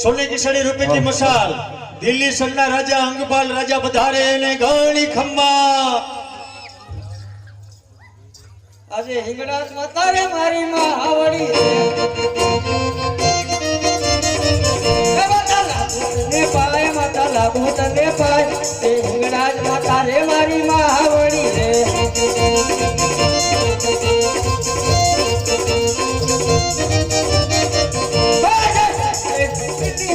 સોને કી સડી રૂપેથી મશાલ. દિલ્હી સરના રાજા અંગપાલ રાજા વધારે ને ગણી ખમ્મા આજે હિંગળાજ માતારે મારી માં આવડી રે માતા લાગુ તને પાય. તે લાગુ માતા પાય